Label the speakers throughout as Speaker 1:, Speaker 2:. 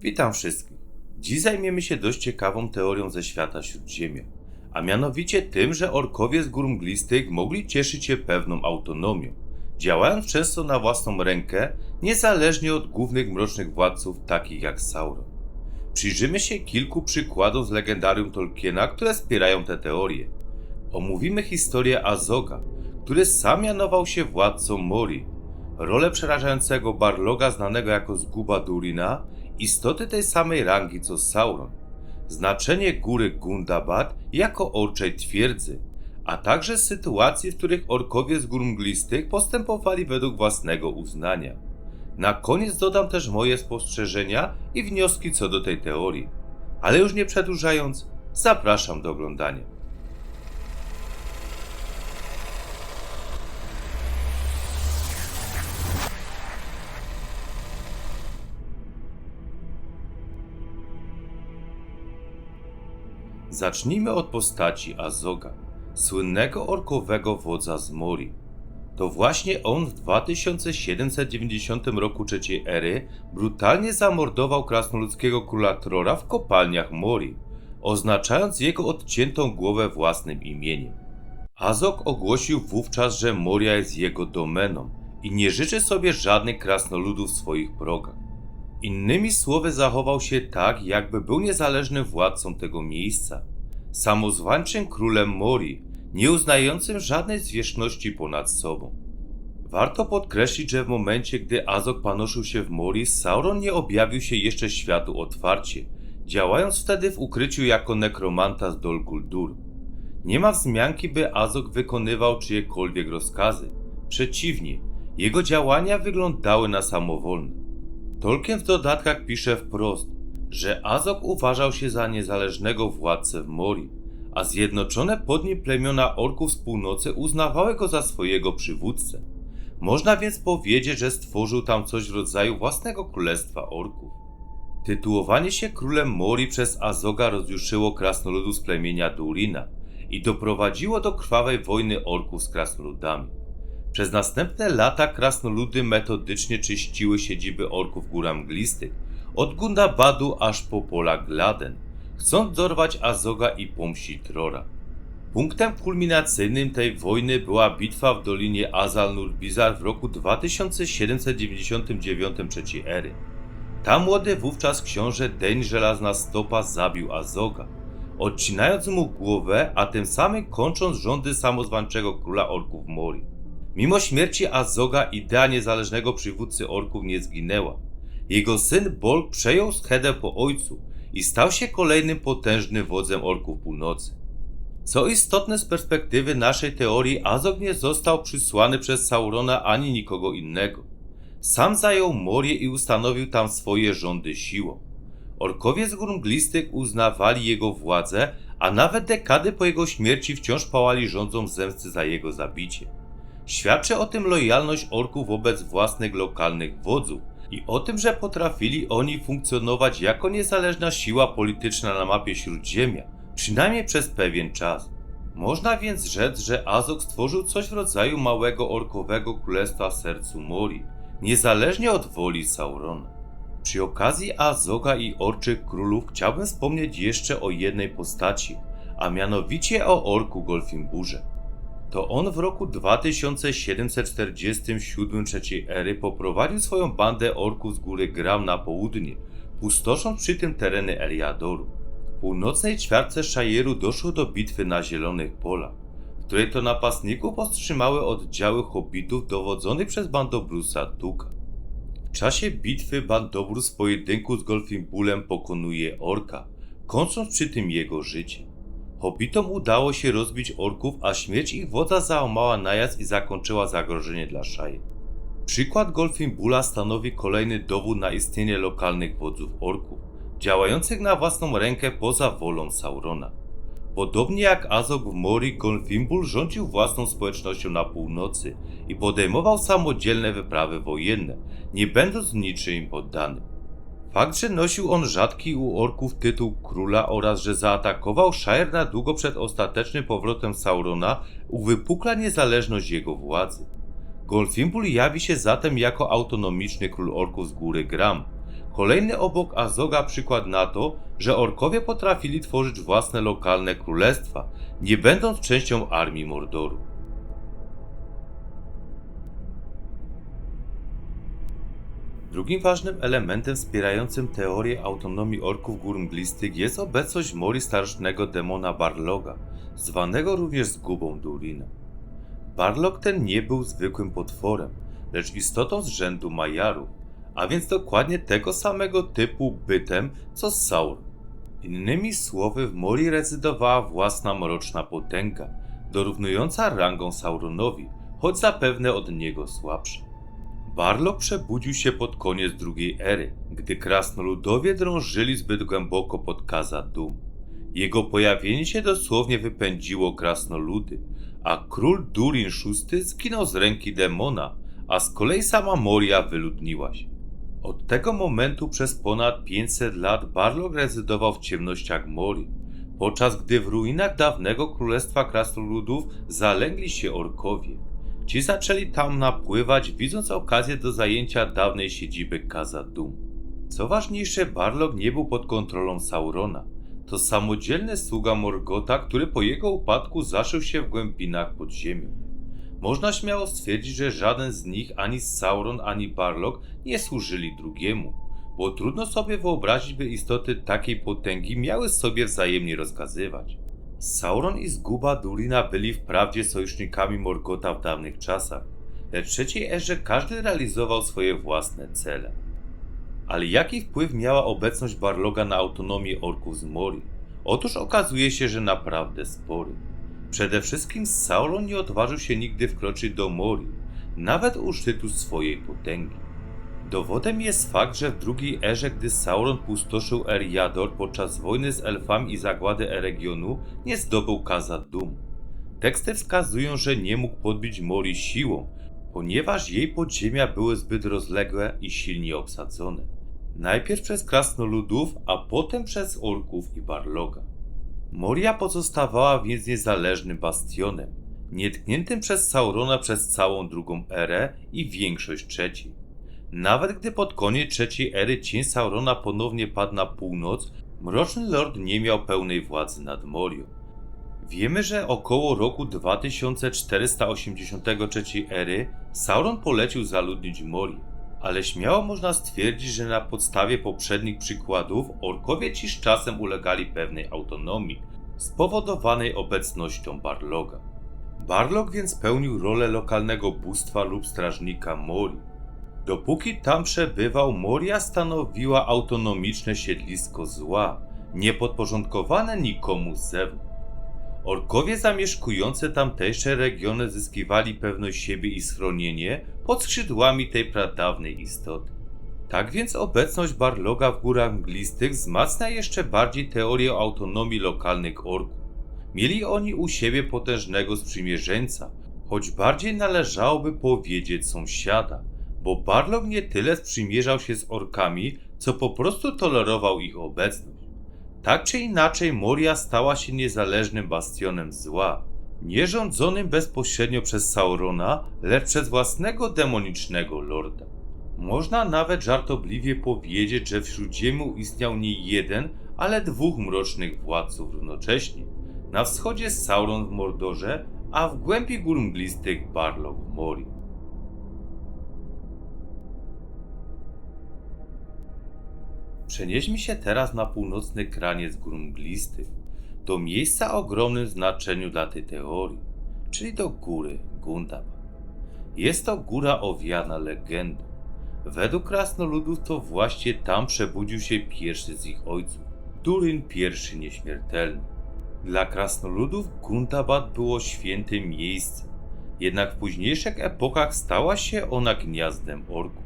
Speaker 1: Witam wszystkich. Dziś zajmiemy się dość ciekawą teorią ze świata Śródziemia, a mianowicie tym, że orkowie z gór mglistych mogli cieszyć się pewną autonomią, działając często na własną rękę, niezależnie od głównych mrocznych władców takich jak Sauron. Przyjrzymy się kilku przykładom z legendarium Tolkiena, które wspierają tę teorię. Omówimy historię Azoga, który sam mianował się władcą Mori, rolę przerażającego Barloga znanego jako Zguba Durina, istoty tej samej rangi co Sauron, znaczenie góry Gundabad jako orczej twierdzy, a także sytuacje, w których orkowie z gór mglistych postępowali według własnego uznania. Na koniec dodam też moje spostrzeżenia i wnioski co do tej teorii. Ale już nie przedłużając, zapraszam do oglądania. Zacznijmy od postaci Azoga, słynnego orkowego wodza z Mori. To właśnie on w 2790 roku trzeciej ery brutalnie zamordował krasnoludzkiego króla Trora w kopalniach Mori, oznaczając jego odciętą głowę własnym imieniem. Azog ogłosił wówczas, że Moria jest jego domeną i nie życzy sobie żadnych krasnoludów w swoich progach. Innymi słowy zachował się tak, jakby był niezależnym władcą tego miejsca, samozwańczym królem Mori, nie uznającym żadnej zwierzchności ponad sobą. Warto podkreślić, że w momencie, gdy Azog panoszył się w Mori, Sauron nie objawił się jeszcze światu otwarcie, działając wtedy w ukryciu jako nekromanta z Dol Guldur. Nie ma wzmianki, by Azog wykonywał czyjekolwiek rozkazy. Przeciwnie, jego działania wyglądały na samowolne. Tolkien w dodatkach pisze wprost, że Azog uważał się za niezależnego władcę w Mori, a zjednoczone pod nim plemiona orków z północy uznawały go za swojego przywódcę. Można więc powiedzieć, że stworzył tam coś w rodzaju własnego królestwa orków. Tytułowanie się królem Mori przez Azoga rozjuszyło krasnoludów z plemienia Durina i doprowadziło do krwawej wojny orków z krasnoludami. Przez następne lata krasnoludy metodycznie czyściły siedziby orków góra mglistych, od Gundabadu aż po pola Gladen, chcąc dorwać Azoga i pomścić Trora. Punktem kulminacyjnym tej wojny była bitwa w dolinie Azal Nurbizar w roku 2799 III ery. Tam młody wówczas książę Deń Żelazna Stopa zabił Azoga, odcinając mu głowę, a tym samym kończąc rządy samozwańczego króla orków Mori. Mimo śmierci Azoga idea niezależnego przywódcy orków nie zginęła. Jego syn Bolg przejął schedę po ojcu i stał się kolejnym potężnym wodzem orków północy. Co istotne z perspektywy naszej teorii, Azog nie został przysłany przez Saurona ani nikogo innego. Sam zajął Morię i ustanowił tam swoje rządy siłą. Orkowie z gór mglistych uznawali jego władzę, a nawet dekady po jego śmierci wciąż pałali rządzą zemsty za jego zabicie. Świadczy o tym lojalność orków wobec własnych lokalnych wodzów i o tym, że potrafili oni funkcjonować jako niezależna siła polityczna na mapie Śródziemia, przynajmniej przez pewien czas. Można więc rzec, że Azog stworzył coś w rodzaju małego orkowego królestwa w sercu Mori, niezależnie od woli Saurona. Przy okazji Azoga i Orczych Królów chciałbym wspomnieć jeszcze o jednej postaci, a mianowicie o orku Golfimburze. To on w roku 2747 III ery poprowadził swoją bandę orków z góry Gram na południe, pustosząc przy tym tereny Eliadoru. W północnej ćwiartce Szajeru doszło do bitwy na Zielonych Polach, w której to napastników powstrzymały oddziały hobbitów dowodzonych przez bandobrusa Tuka. W czasie bitwy bandobrus w pojedynku z Golfimbulem pokonuje orka, kończąc przy tym jego życie. Hobbitom udało się rozbić orków, a śmierć ich wodza załamała najazd i zakończyła zagrożenie dla Shire. Przykład Golfimbula stanowi kolejny dowód na istnienie lokalnych wodzów orków, działających na własną rękę poza wolą Saurona. Podobnie jak Azog w Mori, Golfimbul rządził własną społecznością na północy i podejmował samodzielne wyprawy wojenne, nie będąc niczym poddanym. Fakt, że nosił on rzadki u orków tytuł króla oraz że zaatakował Shire na długo przed ostatecznym powrotem Saurona uwypukla niezależność jego władzy. Golfimbul jawi się zatem jako autonomiczny król orków z góry Gram, Kolejny obok Azoga przykład na to, że orkowie potrafili tworzyć własne lokalne królestwa, nie będąc częścią armii Mordoru. Drugim ważnym elementem wspierającym teorię autonomii orków gór mglistych jest obecność mori starożytnego demona Barloga, zwanego również zgubą Durina. Barlog ten nie był zwykłym potworem, lecz istotą z rzędu Majaru, a więc dokładnie tego samego typu bytem co Sauron. Innymi słowy, w Mori rezydowała własna mroczna potęga, dorównująca rangą Sauronowi, choć zapewne od niego słabsza. Barlog przebudził się pod koniec drugiej ery, gdy krasnoludowie drążyli zbyt głęboko pod Kaza Dum. Jego pojawienie się dosłownie wypędziło krasnoludy, a król Durin VI zginął z ręki demona, a z kolei sama Moria wyludniła się. Od tego momentu przez ponad 500 lat Barlog rezydował w ciemnościach Mori, podczas gdy w ruinach dawnego królestwa krasnoludów zalęgli się orkowie. Ci zaczęli tam napływać, widząc okazję do zajęcia dawnej siedziby Khazad-dûm. Co ważniejsze, Barlog nie był pod kontrolą Saurona. To samodzielny sługa Morgota, który po jego upadku zaszył się w głębinach pod ziemią. Można śmiało stwierdzić, że żaden z nich, ani Sauron, ani Barlog, nie służyli drugiemu, bo trudno sobie wyobrazić, by istoty takiej potęgi miały sobie wzajemnie rozkazywać. Sauron i zguba Durina byli wprawdzie sojusznikami Morgota w dawnych czasach, lecz w trzeciej erze każdy realizował swoje własne cele. Ale jaki wpływ miała obecność Barloga na autonomię orków z Mori? Otóż okazuje się, że naprawdę spory. Przede wszystkim Sauron nie odważył się nigdy wkroczyć do Mori, nawet u szczytu swojej potęgi. Dowodem jest fakt, że w drugiej erze, gdy Sauron pustoszył Eriador podczas wojny z elfami i zagłady Eregionu, nie zdobył Khazad-dûm. Teksty wskazują, że nie mógł podbić Mori siłą, ponieważ jej podziemia były zbyt rozległe i silnie obsadzone. Najpierw przez krasnoludów, a potem przez orków i Barloga. Moria pozostawała więc niezależnym bastionem, nietkniętym przez Saurona przez całą drugą erę i większość trzeciej. Nawet gdy pod koniec trzeciej ery cień Saurona ponownie padł na północ, Mroczny Lord nie miał pełnej władzy nad Morią. Wiemy, że około roku 2483 ery Sauron polecił zaludnić Morię, ale śmiało można stwierdzić, że na podstawie poprzednich przykładów orkowie ci z czasem ulegali pewnej autonomii, spowodowanej obecnością Barloga. Barlog więc pełnił rolę lokalnego bóstwa lub strażnika Mori. Dopóki tam przebywał, Moria stanowiła autonomiczne siedlisko zła, niepodporządkowane nikomu z zewnątrz. Orkowie zamieszkujące tamtejsze regiony zyskiwali pewność siebie i schronienie pod skrzydłami tej pradawnej istoty. Tak więc obecność Barloga w górach mglistych wzmacnia jeszcze bardziej teorię autonomii lokalnych orków. Mieli oni u siebie potężnego sprzymierzeńca, choć bardziej należałoby powiedzieć sąsiada, bo Barlog nie tyle sprzymierzał się z orkami, co po prostu tolerował ich obecność. Tak czy inaczej, Moria stała się niezależnym bastionem zła, nie rządzonym bezpośrednio przez Saurona, lecz przez własnego demonicznego lorda. Można nawet żartobliwie powiedzieć, że wśród Śródziemiu istniał nie jeden, ale dwóch mrocznych władców równocześnie. Na wschodzie Sauron w Mordorze, a w głębi gór mglistych Barlog w Mori. Przenieśmy się teraz na północny kraniec gór mglistych, do miejsca o ogromnym znaczeniu dla tej teorii, czyli do góry Gundabad. Jest to góra owiana legendą. Według krasnoludów to właśnie tam przebudził się pierwszy z ich ojców, Durin I nieśmiertelny. Dla krasnoludów Gundabad było świętym miejscem, jednak w późniejszych epokach stała się ona gniazdem orków.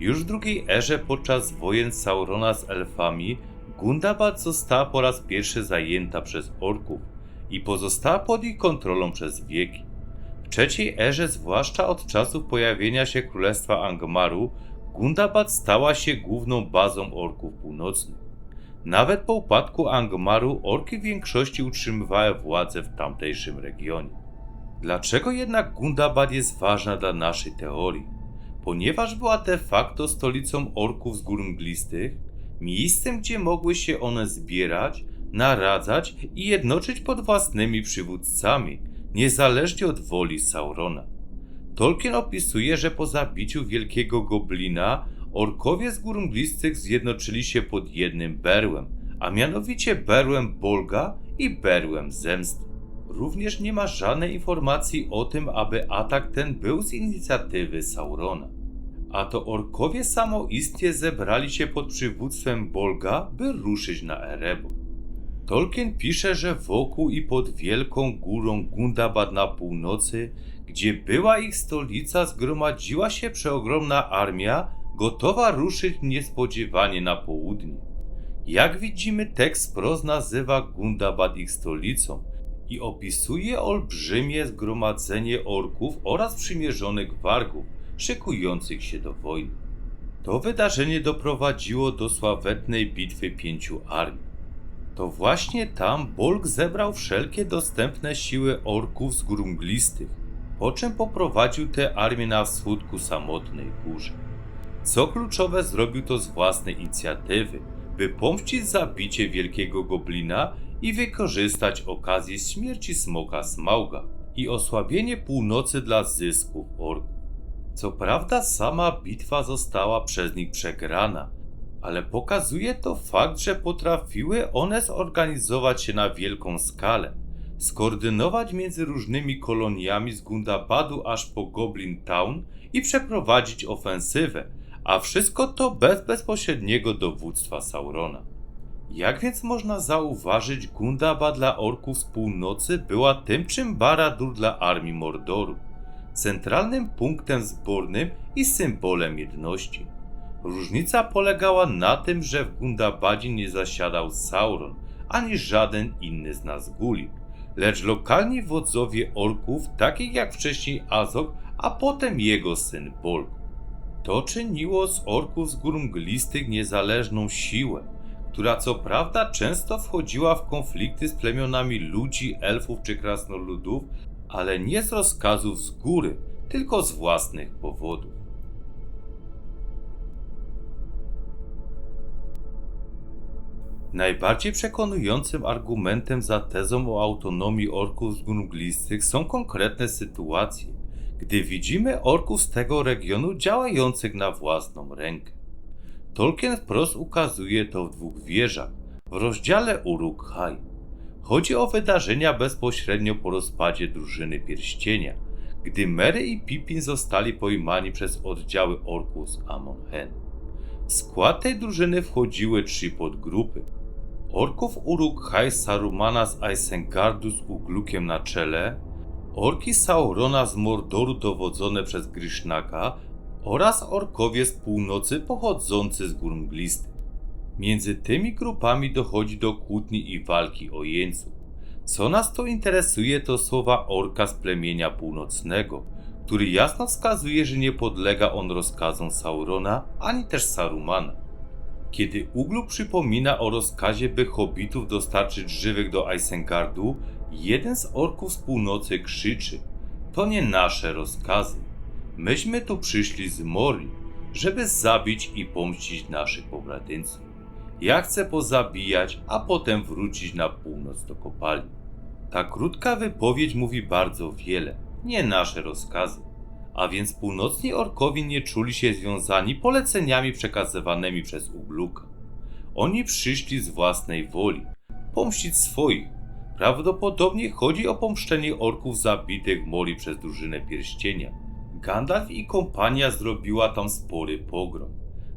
Speaker 1: Już w drugiej erze podczas wojen Saurona z elfami Gundabad została po raz pierwszy zajęta przez orków i pozostała pod ich kontrolą przez wieki. W trzeciej erze, zwłaszcza od czasów pojawienia się Królestwa Angmaru, Gundabad stała się główną bazą orków północnych. Nawet po upadku Angmaru orki w większości utrzymywały władzę w tamtejszym regionie. Dlaczego jednak Gundabad jest ważna dla naszej teorii? Ponieważ była de facto stolicą orków z gór mglistych, miejscem, gdzie mogły się one zbierać, naradzać i jednoczyć pod własnymi przywódcami, niezależnie od woli Saurona. Tolkien opisuje, że po zabiciu wielkiego goblina orkowie z gór mglistych zjednoczyli się pod jednym berłem, a mianowicie berłem Bolga i berłem Zemsty. Również nie ma żadnej informacji o tym, aby atak ten był z inicjatywy Saurona. A to orkowie samoistnie zebrali się pod przywództwem Bolga, by ruszyć na Erebor. Tolkien pisze, że wokół i pod wielką górą Gundabad na północy, gdzie była ich stolica, zgromadziła się przeogromna armia, gotowa ruszyć niespodziewanie na południe. Jak widzimy, tekst Proz nazywa Gundabad ich stolicą i opisuje olbrzymie zgromadzenie orków oraz przymierzonych wargów, szykujących się do wojny. To wydarzenie doprowadziło do sławetnej bitwy pięciu armii. To właśnie tam Bolg zebrał wszelkie dostępne siły orków z gór mglistych, po czym poprowadził te armie na wschód ku samotnej górze. Co kluczowe, zrobił to z własnej inicjatywy, by pomścić zabicie wielkiego goblina i wykorzystać okazję śmierci smoka Smauga i osłabienie północy dla zysków orków. Co prawda sama bitwa została przez nich przegrana, ale pokazuje to fakt, że potrafiły one zorganizować się na wielką skalę, skoordynować między różnymi koloniami z Gundabadu aż po Goblin Town i przeprowadzić ofensywę, a wszystko to bez bezpośredniego dowództwa Saurona. Jak więc można zauważyć, Gundaba dla orków z północy była tym, czym Baradur dla armii Mordoru, centralnym punktem zbornym i symbolem jedności. Różnica polegała na tym, że w Gundabadzie nie zasiadał Sauron, ani żaden inny z Nazguli, lecz lokalni wodzowie orków, takich jak wcześniej Azog, a potem jego syn Bolg. To czyniło z orków z gór mglistych niezależną siłę, która co prawda często wchodziła w konflikty z plemionami ludzi, elfów czy krasnoludów, ale nie z rozkazów z góry, tylko z własnych powodów. Najbardziej przekonującym argumentem za tezą o autonomii orków z gór mglistych są konkretne sytuacje, gdy widzimy orków z tego regionu działających na własną rękę. Tolkien wprost ukazuje to w dwóch wieżach, w rozdziale Uruk-hai. Chodzi o wydarzenia bezpośrednio po rozpadzie drużyny pierścienia, gdy Merry i Pippin zostali pojmani przez oddziały orków z Amon-Hen. W skład tej drużyny wchodziły trzy podgrupy. Orków Uruk-hai Sarumana z Isengardu z Uglukiem na czele, orki Saurona z Mordoru dowodzone przez Grishnaka oraz orkowie z północy pochodzący z gór mglistych. Między tymi grupami dochodzi do kłótni i walki o jeńców. Co nas to interesuje to słowa orka z plemienia północnego, który jasno wskazuje, że nie podlega on rozkazom Saurona ani też Sarumana. Kiedy Uglu przypomina o rozkazie, by hobbitów dostarczyć żywych do Isengardu, jeden z orków z północy krzyczy: To nie nasze rozkazy. Myśmy tu przyszli z Mori, żeby zabić i pomścić naszych pobratyńców. Ja chcę pozabijać, a potem wrócić na północ do kopalni. Ta krótka wypowiedź mówi bardzo wiele, nie nasze rozkazy. A więc północni orkowie nie czuli się związani poleceniami przekazywanymi przez Ugluka. Oni przyszli z własnej woli, pomścić swoich. Prawdopodobnie chodzi o pomszczenie orków zabitych Moli przez drużynę pierścienia. Gandalf i kompania zrobiła tam spory pogrom,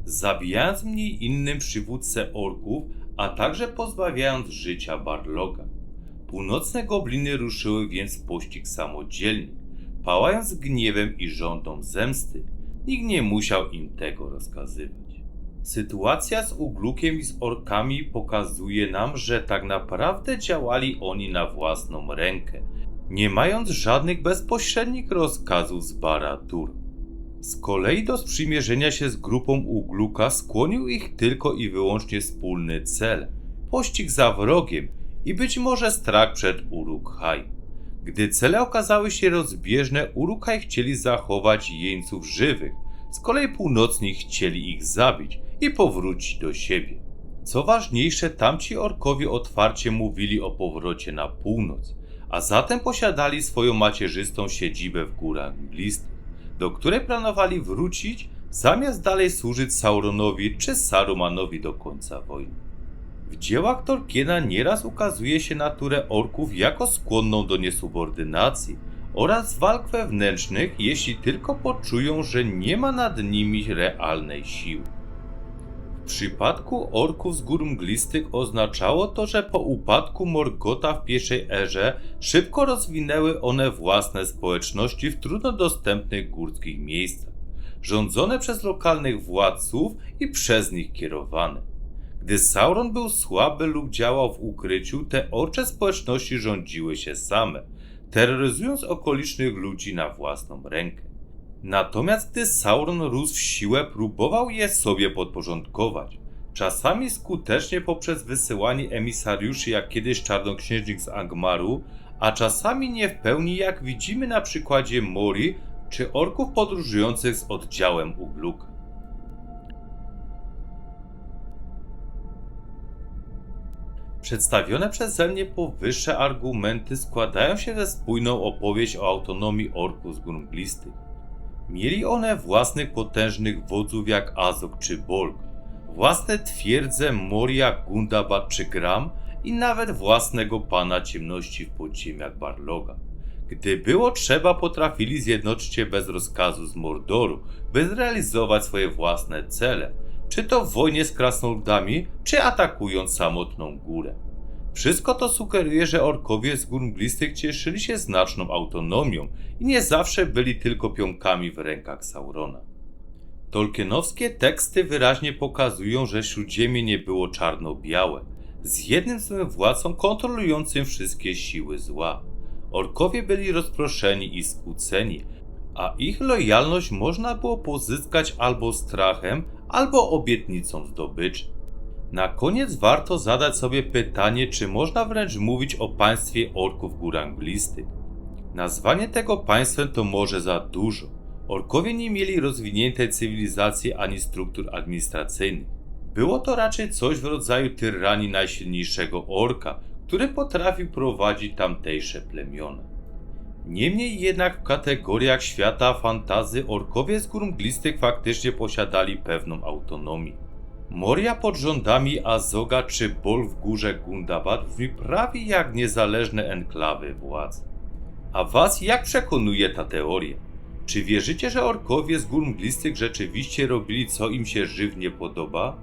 Speaker 1: zabijając mniej innym przywódcę orków, a także pozbawiając życia Barloga. Północne gobliny ruszyły więc w pościg samodzielnie, pałając gniewem i żądą zemsty. Nikt nie musiał im tego rozkazywać. Sytuacja z Uglukiem i z orkami pokazuje nam, że tak naprawdę działali oni na własną rękę, nie mając żadnych bezpośrednich rozkazów z Baradur. Z kolei do sprzymierzenia się z grupą Ugluka skłonił ich tylko i wyłącznie wspólny cel pościg za wrogiem i być może strach przed Uruk-hai. Gdy cele okazały się rozbieżne, Uruk-hai chcieli zachować jeńców żywych, z kolei północni chcieli ich zabić i powrócić do siebie. Co ważniejsze, tamci orkowie otwarcie mówili o powrocie na północ, a zatem posiadali swoją macierzystą siedzibę w górach mglistych, do której planowali wrócić, zamiast dalej służyć Sauronowi czy Sarumanowi do końca wojny. W dziełach Tolkiena nieraz ukazuje się naturę orków jako skłonną do niesubordynacji oraz walk wewnętrznych, jeśli tylko poczują, że nie ma nad nimi realnej siły. Przypadku orków z gór mglistych oznaczało to, że po upadku Morgota w pierwszej erze szybko rozwinęły one własne społeczności w trudno dostępnych górskich miejscach, rządzone przez lokalnych władców i przez nich kierowane. Gdy Sauron był słaby lub działał w ukryciu, te orcze społeczności rządziły się same, terroryzując okolicznych ludzi na własną rękę. Natomiast gdy Sauron rósł w siłę, próbował je sobie podporządkować. Czasami skutecznie poprzez wysyłanie emisariuszy, jak kiedyś czarnoksiężnik z Angmaru, a czasami nie w pełni, jak widzimy na przykładzie Mori czy orków podróżujących z oddziałem Ugluka. Przedstawione przeze mnie powyższe argumenty składają się ze spójną opowieść o autonomii orków z gór mglistych. Mieli one własnych potężnych wodzów jak Azog czy Bolg, własne twierdze Moria, Gundabad czy Gram i nawet własnego pana ciemności w podziemiach Barloga. Gdy było trzeba, potrafili zjednoczyć się bez rozkazu z Mordoru, by zrealizować swoje własne cele, czy to w wojnie z krasnoludami, czy atakując samotną górę. Wszystko to sugeruje, że orkowie z gór mglistych cieszyli się znaczną autonomią i nie zawsze byli tylko pionkami w rękach Saurona. Tolkienowskie teksty wyraźnie pokazują, że Śródziemie nie było czarno-białe, z jednym złym władcą kontrolującym wszystkie siły zła. Orkowie byli rozproszeni i skłóceni, a ich lojalność można było pozyskać albo strachem, albo obietnicą zdobyczy. Na koniec warto zadać sobie pytanie, czy można wręcz mówić o państwie orków gór anglistych. Nazwanie tego państwem to może za dużo. Orkowie nie mieli rozwiniętej cywilizacji ani struktur administracyjnych. Było to raczej coś w rodzaju tyranii najsilniejszego orka, który potrafił prowadzić tamtejsze plemiona. Niemniej jednak w kategoriach świata fantazy orkowie z gór mglistych faktycznie posiadali pewną autonomię. Moria pod rządami Azoga czy Bol w górze Gundabad brzmi jak niezależne enklawy władz. A was jak przekonuje ta teoria? Czy wierzycie, że orkowie z gór mglistych rzeczywiście robili co im się żywnie podoba?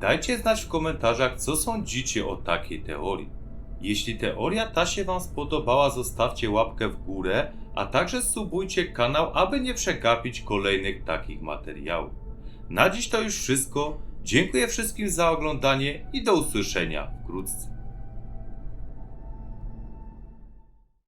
Speaker 1: Dajcie znać w komentarzach, co sądzicie o takiej teorii. Jeśli teoria ta się Wam spodobała, zostawcie łapkę w górę, a także subujcie kanał, aby nie przegapić kolejnych takich materiałów. Na dziś to już wszystko. Dziękuję wszystkim za oglądanie i do usłyszenia wkrótce.